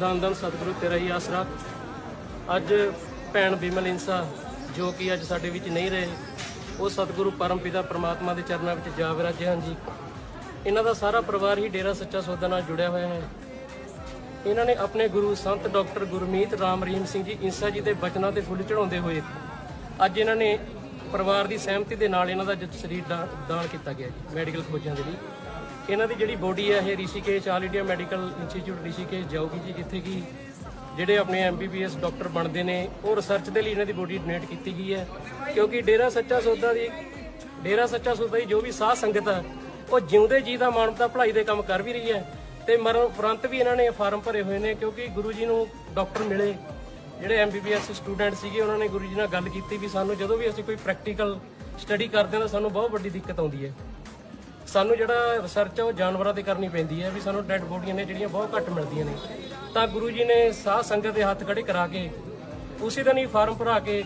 ਧੰਨ ਧੰਨ ਸਤਿਗੁਰੂ ਤੇਰਾ ਹੀ ਆਸਰਾ। ਅੱਜ ਭੈਣ ਬਿਮਲ ਇੰਸਾ ਜੋ ਕਿ ਅੱਜ ਸਾਡੇ ਵਿੱਚ ਨਹੀਂ ਰਹੇ, ਉਹ ਸਤਿਗੁਰੂ ਪਰਮ ਪਿਤਾ ਪ੍ਰਮਾਤਮਾ ਦੇ ਚਰਨਾਂ ਵਿੱਚ ਜਾ ਵਿਰਾਜੇ ਹਨ ਜੀ। ਇਹਨਾਂ ਦਾ ਸਾਰਾ ਪਰਿਵਾਰ ਹੀ ਡੇਰਾ ਸੱਚਾ ਸੌਦਾ ਨਾਲ ਜੁੜਿਆ ਹੋਇਆ ਹੈ। ਇਹਨਾਂ ਨੇ ਆਪਣੇ ਗੁਰੂ ਸੰਤ ਡਾਕਟਰ ਗੁਰਮੀਤ ਰਾਮ ਰਹੀਮ ਸਿੰਘ ਜੀ ਇੰਸਾ ਜੀ ਦੇ ਬਚਨਾਂ ਤੇ ਫੁੱਲ ਚੜਾਉਂਦੇ ਹੋਏ, ਅੱਜ ਇਹਨਾਂ ਨੇ ਪਰਿਵਾਰ ਦੀ ਸਹਿਮਤੀ ਦੇ ਨਾਲ ਇਹਨਾਂ ਦਾ ਜਦ ਸਰੀਰ ਦਾ ਦਾਨ ਕੀਤਾ ਗਿਆ ਜੀ, ਮੈਡੀਕਲ ਖੋਜਾਂ ਦੇ ਲਈ। ਇਹਨਾਂ ਦੀ ਜਿਹੜੀ ਬੋਡੀ ਹੈ ਇਹ Rishikesh all India medical institute Rishikesh ਜਾਊਗੀ ਜੀ, ਜਿੱਥੇ ਕਿ ਜਿਹੜੇ ਆਪਣੇ ਐਮਬੀਬੀਐਸ ਡਾਕਟਰ ਬਣਦੇ ਨੇ, ਉਹ ਰਿਸਰਚ ਦੇ ਲਈ ਇਹਨਾਂ ਦੀ ਬੋਡੀ ਡੋਨੇਟ ਕੀਤੀ ਗਈ ਹੈ। ਕਿਉਂਕਿ ਡੇਰਾ ਸੱਚਾ ਸੌਦਾ ਦੀ, ਡੇਰਾ ਸੱਚਾ ਸੌਦਾ ਦੀ ਜੋ ਵੀ ਸਾਧ ਸੰਗਤ ਹੈ, ਉਹ ਜਿਉਂਦੇ ਜੀ ਦਾ ਮਾਨਵਤਾ ਭਲਾਈ ਦੇ ਕੰਮ ਕਰ ਵੀ ਰਹੀ ਹੈ। ਤੇ ਮਰਨ ਉਪਰੰਤ ਵੀ ਇਹਨਾਂ ਨੇ ਫਾਰਮ ਭਰੇ ਹੋਏ ਨੇ, ਕਿਉਂਕਿ ਗੁਰੂ ਜੀ ਨੂੰ ਡਾਕਟਰ ਮਿਲੇ। ਜਿਹੜੇ ਐਮਬੀਬੀਐਸ ਸਟੂਡੈਂਟ ਸੀਗੇ, ਉਹਨਾਂ ਨੇ ਗੁਰੂ ਜੀ ਨਾਲ ਗੱਲ ਕੀਤੀ ਵੀ ਸਾਨੂੰ ਜਦੋਂ ਵੀ ਅਸੀਂ ਕੋਈ ਪ੍ਰੈਕਟੀਕਲ ਸਟੱਡੀ ਕਰਦੇ ਹਾਂ, ਤਾਂ ਸਾਨੂੰ ਬਹੁਤ ਵੱਡੀ ਦਿੱਕਤ ਆਉਂਦੀ ਹੈ। ਸਾਨੂੰ ਜਿਹੜਾ ਰਿਸਰਚ ਹੈ ਉਹ ਜਾਨਵਰਾਂ ਤੇ ਕਰਨੀ ਪੈਂਦੀ ਹੈ ਵੀ ਸਾਨੂੰ ਡੈੱਡ ਬੋਡੀਆਂ ਨੇ ਜਿਹੜੀਆਂ ਬਹੁਤ ਘੱਟ ਮਿਲਦੀਆਂ ਨੇ। ਤਾਂ ਗੁਰੂ ਜੀ ਨੇ ਸਾਧ ਸੰਗਤ ਦੇ ਹੱਥ ਖੜੇ ਕਰਾ ਕੇ ਉਸੇ ਦਿਨ ਹੀ ਫਾਰਮ ਭਰਾ ਕੇ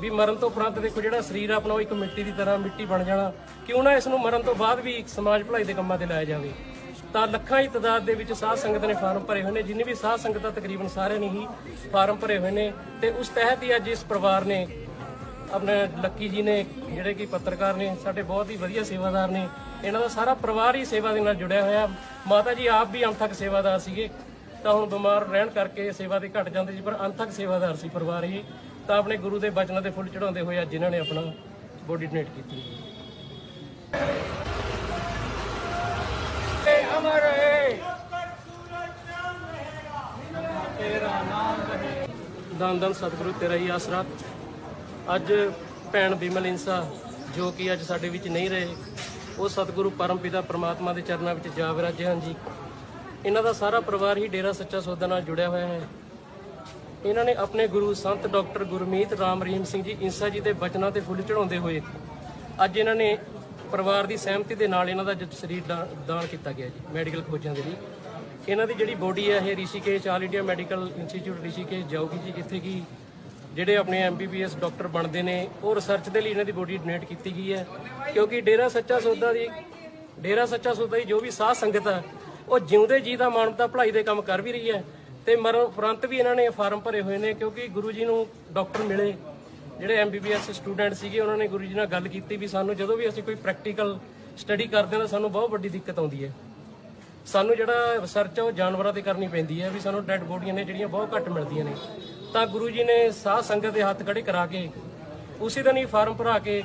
ਵੀ ਮਰਨ ਤੋਂ ਉਪਰੰਤ ਦੇਖੋ ਜਿਹੜਾ ਸਰੀਰ ਆ ਆਪਣਾ ਉਹ ਇੱਕ ਮਿੱਟੀ ਦੀ ਤਰ੍ਹਾਂ ਮਿੱਟੀ ਬਣ ਜਾਣਾ। ਕਿਉਂ ਨਾ ਇਸ ਨੂੰ ਮਰਨ ਤੋਂ ਬਾਅਦ ਵੀ ਸਮਾਜ ਭਲਾਈ ਦੇ ਕੰਮਾਂ ਤੇ ਲਾਇਆ ਜਾਵੇ। ਤਾਂ ਲੱਖਾਂ ਹੀ ਤਦਾਦ ਦੇ ਵਿੱਚ ਸਾਧ ਸੰਗਤ ਨੇ ਫਾਰਮ ਭਰੇ ਹੋਏ ਨੇ, ਜਿੰਨੇ ਵੀ ਸਾਧ ਸੰਗਤਾਂ ਤਕਰੀਬਨ ਸਾਰਿਆਂ ਨੇ ਹੀ ਫਾਰਮ ਭਰੇ ਹੋਏ ਨੇ ਤੇ ਉਸ ਤਹਿਤ ਹੀ ਅੱਜ ਇਸ ਪਰਿਵਾਰ ਨੇ ਆਪਣੇ ਲੱਕੀ ਜੀ ਨੇ ਜਿਹੜੇ ਕਿ ਪੱਤਰਕਾਰ ਨੇ ਸਾਡੇ ਬਹੁਤ ਹੀ ਵਧੀਆ ਸੇਵਾਦਾਰ ਨੇ। ਇਹਨਾਂ ਦਾ ਸਾਰਾ ਪਰਿਵਾਰ ਹੀ ਸੇਵਾ ਦੇ ਨਾਲ ਜੁੜਿਆ ਹੋਇਆ। ਮਾਤਾ ਜੀ ਆਪ ਵੀ ਅੰਤਕ ਸੇਵਾਦਾਰ ਸੀਗੇ। ਤਾਂ ਹੁਣ ਬਿਮਾਰ ਰਹਿਣ ਕਰਕੇ ਸੇਵਾ ਦੇ ਘਟ ਜਾਂਦੇ ਸੀ ਪਰ ਅੰਤਕ ਸੇਵਾਦਾਰ ਸੀ ਪਰਿਵਾਰ ਹੀ ਤਾਂ ਆਪਣੇ ਗੁਰੂ ਦੇ ਬਚਨਾਂ ਦੇ ਫੁੱਲ ਚੜਾਉਂਦੇ ਹੋਏ ਅੱਜ ਜਿਨ੍ਹਾਂ ਨੇ ਆਪਣਾ ਬੋਡੀ ਡੋਨੇਟ ਕੀਤੀ। ਅਮਰ ਹੈ। ਤੇਰਾ ਨਾਮ ਰਹੇ ਦਨ ਦਨ ਸਤਿਗੁਰੂ ਤੇਰਾ ਹੀ ਆਸਰਾ। ਅੱਜ ਭੈਣ ਬਿਮਲ ਇੰਸਾ ਜੋ ਕਿ ਅੱਜ ਸਾਡੇ ਵਿੱਚ ਨਹੀਂ ਰਹੇ, ਉਹ ਸਤਿਗੁਰੂ ਪਰਮਪਿਤਾ ਪ੍ਰਮਾਤਮਾ ਦੇ ਚਰਨਾਂ ਵਿੱਚ ਜਾ ਵਿਰਾਜੇ ਹਨ ਜੀ। ਇਹਨਾਂ ਦਾ ਸਾਰਾ ਪਰਿਵਾਰ ਹੀ ਡੇਰਾ ਸੱਚਾ ਸੌਦਾ ਨਾਲ ਜੁੜਿਆ ਹੋਇਆ ਹੈ। ਇਹਨਾਂ ਨੇ ਆਪਣੇ ਗੁਰੂ ਸੰਤ ਡਾਕਟਰ ਗੁਰਮੀਤ ਰਾਮ ਰਹੀਮ ਸਿੰਘ ਜੀ ਇੰਸਾ ਜੀ ਦੇ ਬਚਨਾਂ ਤੇ ਫੁੱਲ ਚੜਾਉਂਦੇ ਹੋਏ, ਅੱਜ ਇਹਨਾਂ ਨੇ ਪਰਿਵਾਰ ਦੀ ਸਹਿਮਤੀ ਦੇ ਨਾਲ ਇਹਨਾਂ ਦਾ ਜਦ ਸਰੀਰ ਦਾ ਦਾਨ ਕੀਤਾ ਗਿਆ ਜੀ, ਮੈਡੀਕਲ ਖੋਜਾਂ ਦੇ ਲਈ। ਇਹਨਾਂ ਦੀ ਜਿਹੜੀ ਬੋਡੀ ਹੈ, ਇਹ Rishikesh all India medical institute Rishikesh ਜਾਊਗੀ ਜੀ, ਜਿੱਥੇ ਕਿ ਜਿਹੜੇ ਆਪਣੇ ਐਮਬੀਬੀਐਸ ਡਾਕਟਰ ਬਣਦੇ ਨੇ, ਉਹ ਰਿਸਰਚ ਦੇ ਲਈ ਇਹਨਾਂ ਦੀ ਬੋਡੀ ਡੋਨੇਟ ਕੀਤੀ ਗਈ ਹੈ। ਕਿਉਂਕਿ ਡੇਰਾ ਸੱਚਾ ਸੌਦਾ ਦੀ, ਡੇਰਾ ਸੱਚਾ ਸੌਦਾ ਦੀ ਜੋ ਵੀ ਸਾਧ ਸੰਗਤ ਆ, ਉਹ ਜਿਉਂਦੇ ਜੀ ਦਾ ਮਾਨਵਤਾ ਭਲਾਈ ਦੇ ਕੰਮ ਕਰ ਵੀ ਰਹੀ ਹੈ ਤੇ ਮਰਨ ਉਪਰੰਤ ਵੀ ਇਹਨਾਂ ਨੇ ਫਾਰਮ ਭਰੇ ਹੋਏ ਨੇ, ਕਿਉਂਕਿ ਗੁਰੂ ਜੀ ਨੂੰ ਡਾਕਟਰ ਮਿਲੇ। ਜਿਹੜੇ ਐਮਬੀਬੀਐਸ ਸਟੂਡੈਂਟ ਸੀਗੇ, ਉਹਨਾਂ ਨੇ ਗੁਰੂ ਜੀ ਨਾਲ ਗੱਲ ਕੀਤੀ ਵੀ ਸਾਨੂੰ ਜਦੋਂ ਵੀ ਅਸੀਂ ਕੋਈ ਪ੍ਰੈਕਟੀਕਲ ਸਟੱਡੀ ਕਰਦੇ ਹਾਂ ਤਾਂ ਸਾਨੂੰ ਬਹੁਤ ਵੱਡੀ ਦਿੱਕਤ ਆਉਂਦੀ ਹੈ। ਸਾਨੂੰ ਜਿਹੜਾ ਰਿਸਰਚ ਆ, ਉਹ ਜਾਨਵਰਾਂ ਤੇ ਕਰਨੀ ਪੈਂਦੀ ਹੈ ਵੀ ਸਾਨੂੰ ਡੈੱਡ ਬੋਡੀਆਂ ਨੇ ਜਿਹੜੀਆਂ ਬਹੁਤ ਘੱਟ ਮਿਲਦੀਆਂ ਨੇ। ਤਾਂ ਗੁਰੂ ਜੀ ਨੇ ਸਾਧ ਸੰਗਤ ਦੇ ਹੱਥ ਖੜੇ ਕਰਾ ਕੇ ਉਸੇ ਦਿਨ ਹੀ ਫਾਰਮ ਭਰਾ ਕੇ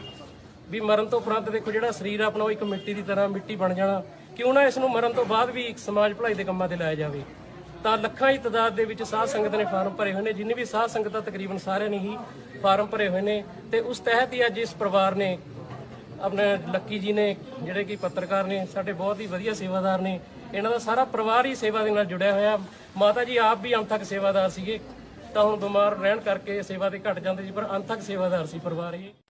ਵੀ ਮਰਨ ਤੋਂ ਉਪਰੰਤ ਦੇਖੋ ਜਿਹੜਾ ਸਰੀਰ ਆਪਣਾ ਉਹ ਇੱਕ ਮਿੱਟੀ ਦੀ ਤਰ੍ਹਾਂ ਮਿੱਟੀ ਬਣ ਜਾਣਾ। ਕਿਉਂ ਨਾ ਇਸ ਨੂੰ ਮਰਨ ਤੋਂ ਬਾਅਦ ਵੀ ਇੱਕ ਸਮਾਜ ਭਲਾਈ ਦੇ ਕੰਮਾਂ ਤੇ ਲਾਇਆ ਜਾਵੇ। ਤਾਂ ਲੱਖਾਂ ਹੀ ਤਦਾਦ ਦੇ ਵਿੱਚ ਸਾਧ ਸੰਗਤ ਨੇ ਫਾਰਮ ਭਰੇ ਹੋਏ ਨੇ। ਜਿੰਨੇ ਵੀ ਸਾਧ ਸੰਗਤਾਂ ਤਕਰੀਬਨ ਸਾਰਿਆਂ ਨੇ ਹੀ ਫਾਰਮ ਭਰੇ ਹੋਏ ਨੇ। ਤੇ ਉਸ ਤਹਿਤ ਹੀ ਅੱਜ ਇਸ ਪਰਿਵਾਰ ਨੇ ਆਪਣੇ ਲੱਕੀ ਜੀ ਨੇ, ਜਿਹੜੇ ਕਿ ਪੱਤਰਕਾਰ ਨੇ, ਸਾਡੇ ਬਹੁਤ ਹੀ ਵਧੀਆ ਸੇਵਾਦਾਰ ਨੇ, ਇਹਨਾਂ ਦਾ ਸਾਰਾ ਪਰਿਵਾਰ ਹੀ ਸੇਵਾ ਦੇ ਨਾਲ ਜੁੜਿਆ ਹੋਇਆ। ਮਾਤਾ ਜੀ ਆਪ ਵੀ ਅੰਤਕ ਸੇਵਾਦਾਰ ਸੀਗੇ। ਤਾਂ ਹੁਣ ਬਿਮਾਰ ਰਹਿਣ ਕਰਕੇ ਸੇਵਾ ਦੇ ਘਟ ਜਾਂਦੇ ਸੀ ਪਰ ਅੰਤਕ ਸੇਵਾਦਾਰ ਸੀ ਪਰਿਵਾਰ ਹੀ